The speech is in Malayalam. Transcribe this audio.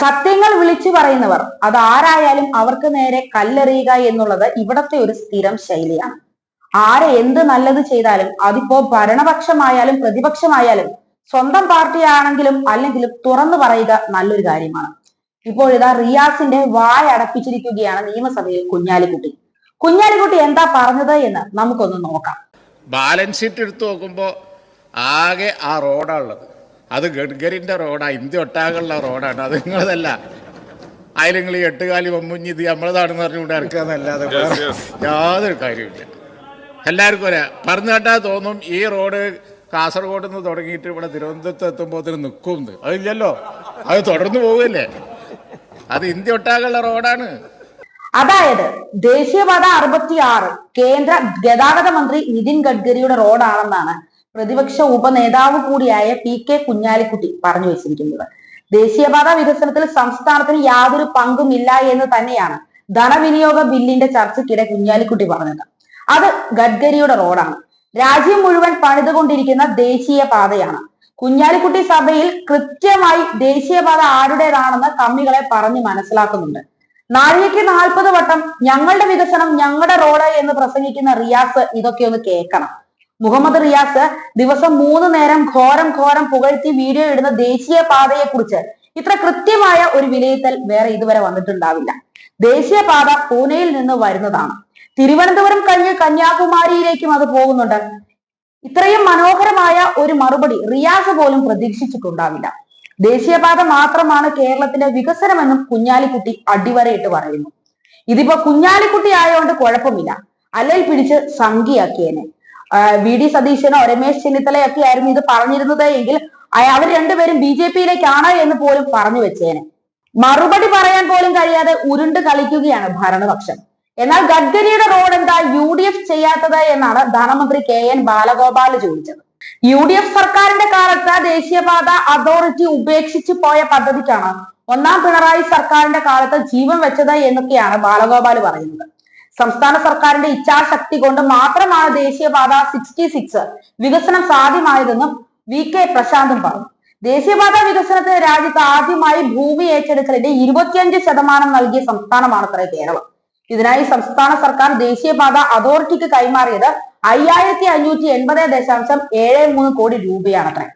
സത്യങ്ങൾ വിളിച്ചു പറയുന്നവർ അത് ആരായാലും അവർക്ക് നേരെ കല്ലെറിയുക എന്നുള്ളത് ഇവിടത്തെ ഒരു സ്ഥിരം ശൈലിയാണ്. ആരെ എന്ത് നല്ലത് ചെയ്താലും അതിപ്പോ ഭരണപക്ഷമായാലും പ്രതിപക്ഷമായാലും സ്വന്തം പാർട്ടിയാണെങ്കിലും അല്ലെങ്കിലും തുറന്നു പറയുക നല്ലൊരു കാര്യമാണ്. ഇപ്പോൾ ഇതാ റിയാസിന്റെ വായ അടപ്പിച്ചിരിക്കുകയാണ് നിയമസഭയിൽ കുഞ്ഞാലിക്കുട്ടി. കുഞ്ഞാലിക്കുട്ടി എന്താ പറഞ്ഞത് എന്ന് നമുക്കൊന്ന് നോക്കാം. ബാലൻസ് ഷീറ്റ് എടുത്തു നോക്കുമ്പോൾ ആകെ ആ റോഡാണുള്ളത് അത് ഗഡ്കരിന്റെ റോഡാണ് ഇന്ത്യ ഒട്ടാകുള്ള റോഡാണ്. അത് നിങ്ങളതല്ല. അതിൽ നിങ്ങൾ ഈ എട്ടുകാലി വമ്മുഞ്ഞി ഇത് നമ്മളതാണെന്ന് പറഞ്ഞുകൊണ്ട് ഇറക്കാന്നല്ലാതെ യാതൊരു കാര്യമില്ല എല്ലാവർക്കും ഒരു പറഞ്ഞു കേട്ടാൽ തോന്നും ഈ റോഡ് കാസർഗോഡ് നിന്ന് തുടങ്ങിയിട്ട് ഇവിടെ തിരുവനന്തപുരത്ത് എത്തുമ്പോൾ നിൽക്കും അതില്ലല്ലോ. അത് തുടർന്നു പോവുകയല്ലേ. അത് ഇന്ത്യ ഒട്ടാകുള്ള റോഡാണ്. അതായത് ദേശീയപാത അറുപത്തിയാറ് കേന്ദ്ര ഗതാഗത മന്ത്രി നിതിൻ ഗഡ്കരിയുടെ റോഡാണെന്നാണ് പ്രതിപക്ഷ ഉപനേതാവ് കൂടിയായ പി കെ കുഞ്ഞാലിക്കുട്ടി പറഞ്ഞു വെച്ചിരിക്കുന്നത്. ദേശീയപാത വികസനത്തിൽ സംസ്ഥാനത്തിന് യാതൊരു പങ്കുമില്ല എന്ന് തന്നെയാണ് ധനവിനിയോഗ ബില്ലിന്റെ ചർച്ചയ്ക്കിടെ കുഞ്ഞാലിക്കുട്ടി പറഞ്ഞത്. അത് ഗഡ്കരിയുടെ റോഡാണ്. രാജ്യം മുഴുവൻ പണിതുകൊണ്ടിരിക്കുന്ന ദേശീയ പാതയാണ് കുഞ്ഞാലിക്കുട്ടി സഭയിൽ കൃത്യമായി ദേശീയപാത ആരുടേതാണെന്ന് കമ്മികളെ പറഞ്ഞ് മനസ്സിലാക്കുന്നുണ്ട്. നാഴികയ്ക്ക് നാൽപ്പത് വട്ടം ഞങ്ങളുടെ വികസനം ഞങ്ങളുടെ റോഡ് എന്ന് പ്രസംഗിക്കുന്ന റിയാസ് ഇതൊക്കെ ഒന്ന് കേൾക്കണം. മുഹമ്മദ് റിയാസ് ദിവസം മൂന്ന് നേരം ഘോരം ഘോരം പുകഴ്ത്തി വീഡിയോ ഇടുന്ന ദേശീയ പാതയെ കുറിച്ച് ഇത്ര കൃത്യമായ ഒരു വിലയിരുത്തൽ വേറെ ഇതുവരെ വന്നിട്ടുണ്ടാവില്ല. ദേശീയപാത പൂനെയിൽ നിന്ന് വരുന്നതാണ്. തിരുവനന്തപുരം കഴിഞ്ഞ് കന്യാകുമാരിയിലേക്കും അത് പോകുന്നുണ്ട്. ഇത്രയും മനോഹരമായ ഒരു മറുപടി റിയാസ് പോലും പ്രതീക്ഷിച്ചിട്ടുണ്ടാവില്ല. ദേശീയപാത മാത്രമാണ് കേരളത്തിന്റെ വികസനമെന്നും കുഞ്ഞാലിക്കുട്ടി അടിവരയിട്ട് പറയുന്നു. ഇതിപ്പോ കുഞ്ഞാലിക്കുട്ടി ആയതുകൊണ്ട് കുഴപ്പമില്ല. അല്ലെങ്കിൽ പിടിച്ച് സംഖ്യയാക്കിയേനെ. വി ഡി സതീശനോ രമേശ് ചെന്നിത്തലയൊക്കെ ആയിരുന്നു ഇത് പറഞ്ഞിരുന്നത് എങ്കിൽ അവർ രണ്ടുപേരും ബി ജെ പിയിലേക്കാണ് എന്ന് പോലും പറഞ്ഞു വെച്ചേനെ. മറുപടി പറയാൻ പോലും കഴിയാതെ ഉരുണ്ട് കളിക്കുകയാണ് ഭരണപക്ഷം. എന്നാൽ ഗഡ്കരിയുടെ റോഡ് എന്താ? യു ഡി എഫ് ചെയ്യാത്തത് എന്നാണ് ധനമന്ത്രി കെ എൻ ബാലഗോപാൽ ചോദിച്ചത്. യു ഡി എഫ് സർക്കാരിന്റെ കാലത്ത് ദേശീയപാത അതോറിറ്റി ഉപേക്ഷിച്ചു പോയ പദ്ധതിക്കാണ് ഒന്നാം പിണറായി സർക്കാരിന്റെ കാലത്ത് ജീവൻ വെച്ചത് എന്നൊക്കെയാണ് ബാലഗോപാൽ പറയുന്നത്. സംസ്ഥാന സർക്കാരിന്റെ ഇച്ഛാശക്തി കൊണ്ട് മാത്രമാണ് ദേശീയപാത സിക്സ്റ്റി സിക്സ് വികസനം സാധ്യമായതെന്നും വി കെ പ്രശാന്തും പറഞ്ഞു. ദേശീയപാത വികസനത്തിന് രാജ്യത്ത് ആദ്യമായി ഭൂമി ഏറ്റെടുക്കലിന്റെ ഇരുപത്തിയഞ്ച് ശതമാനം നൽകിയ സംസ്ഥാനമാണ് അത്ര കേരളം. ഇതിനായി സംസ്ഥാന സർക്കാർ ദേശീയപാത അതോറിറ്റിക്ക് കൈമാറിയത് അയ്യായിരത്തി അഞ്ഞൂറ്റി എൺപത് ദശാംശം ഏഴ് മൂന്ന് കോടി രൂപയാണ് രൂപയാണത്രേ.